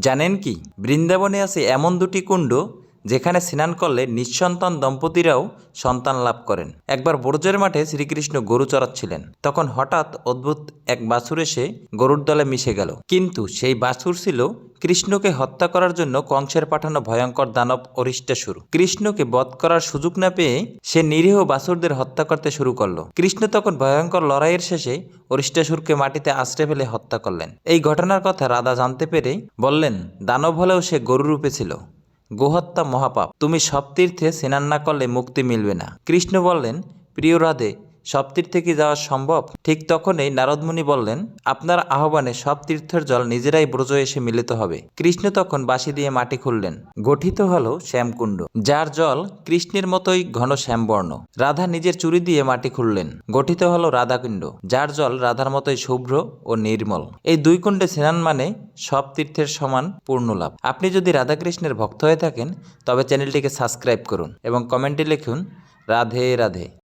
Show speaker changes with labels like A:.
A: জানেন কি? বৃন্দাবনে আছে এমন দুটি কুণ্ড যেখানে স্নান করলে নিঃসন্তান দম্পতিরাও সন্তান লাভ করেন। একবার বর্জের মাঠে শ্রীকৃষ্ণ গরু চড়াচ্ছিলেন। তখন হঠাৎ অদ্ভুত এক বাছুর এসে গরুর দলে মিশে গেল। কিন্তু সেই বাছুর ছিল কৃষ্ণকে হত্যা করার জন্য কংসের পাঠানো ভয়ঙ্কর দানব অরিষ্টাসুর কৃষ্ণকে বধ করার সুযোগ না পেয়ে সে নিরীহ বাছুরদের হত্যা করতে শুরু করল। কৃষ্ণ তখন ভয়ঙ্কর লড়াইয়ের শেষে অরিষ্টাসুরকে মাটিতে আশ্রে ফেলে হত্যা করলেন। এই ঘটনার কথা রাধা জানতে পেরে বললেন, দানব হলেও সে গরু রূপে ছিল। গোহত্যা মহাপাপ। তুমি সব তীর্থে স্নান না করলে মুক্তি মিলবে না। কৃষ্ণ বললেন প্রিয় রাধে সব তীর্থে কি যাওয়া সম্ভব? ঠিক তখনই নারদমুনি বললেন, আপনার আহ্বানে সব তীর্থের জল নিজেরাই ব্রজ এসে মিলিত হবে। কৃষ্ণ তখন বাঁশি দিয়ে মাটি খুললেন। গঠিত হল শ্যামকুণ্ড, যার জল কৃষ্ণের মতোই ঘন শ্যামবর্ণ। রাধা নিজের চুরি দিয়ে মাটি খুললেন। গঠিত হল রাধাকুণ্ড, যার জল রাধার মতোই শুভ্র ও নির্মল। এই দুই কুণ্ডে স্নান মানে সব তীর্থের সমান পূর্ণ লাভ আপনি যদি রাধাকৃষ্ণের ভক্ত হয়ে থাকেন, তবে চ্যানেলটিকে সাবস্ক্রাইব করুন এবং কমেন্টে লিখুন, রাধে রাধে।